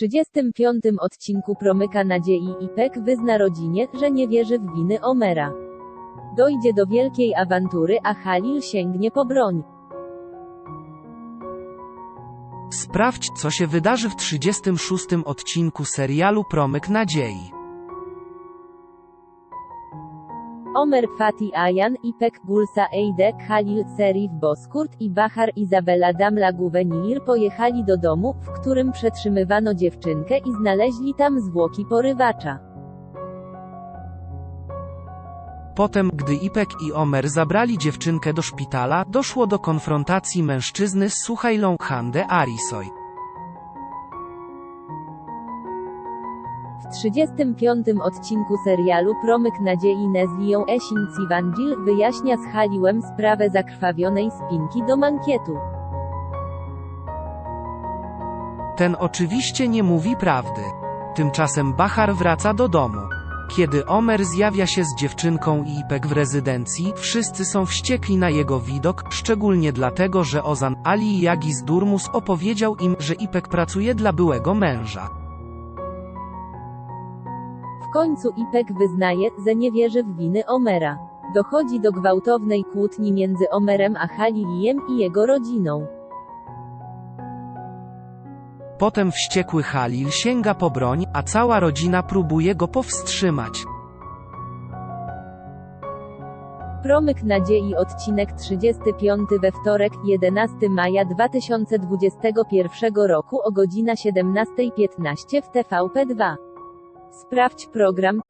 35 odcinku Promyka Nadziei Ipek wyzna rodzinie, że nie wierzy w winy Omera. Dojdzie do wielkiej awantury, a Halil sięgnie po broń. Sprawdź, co się wydarzy w 36 odcinku serialu Promyk Nadziei. Omer Fatih Ayan, Ipek Gulsa Eide, Halil Serif Boskurt i Bahar Izabela Damla Guvenir pojechali do domu, w którym przetrzymywano dziewczynkę i znaleźli tam zwłoki porywacza. Potem, gdy Ipek i Omer zabrali dziewczynkę do szpitala, doszło do konfrontacji mężczyzny z Suhailą Hande Arisoy. W 35 odcinku serialu Promyk Nadziei Nezlią Esin Civanjil wyjaśnia z Haliłem sprawę zakrwawionej spinki do mankietu. Ten oczywiście nie mówi prawdy. Tymczasem Bahar wraca do domu. Kiedy Omer zjawia się z dziewczynką i Ipek w rezydencji, wszyscy są wściekli na jego widok, szczególnie dlatego, że Ozan Ali Jagiz Durmus opowiedział im, że Ipek pracuje dla byłego męża. W końcu Ipek wyznaje, że nie wierzy w winy Omera. Dochodzi do gwałtownej kłótni między Omerem a Haliliem i jego rodziną. Potem wściekły Halil sięga po broń, a cała rodzina próbuje go powstrzymać. Promyk Nadziei odcinek 35 we wtorek, 11 maja 2021 roku o godzina 17.15 w TVP2. Sprawdź program.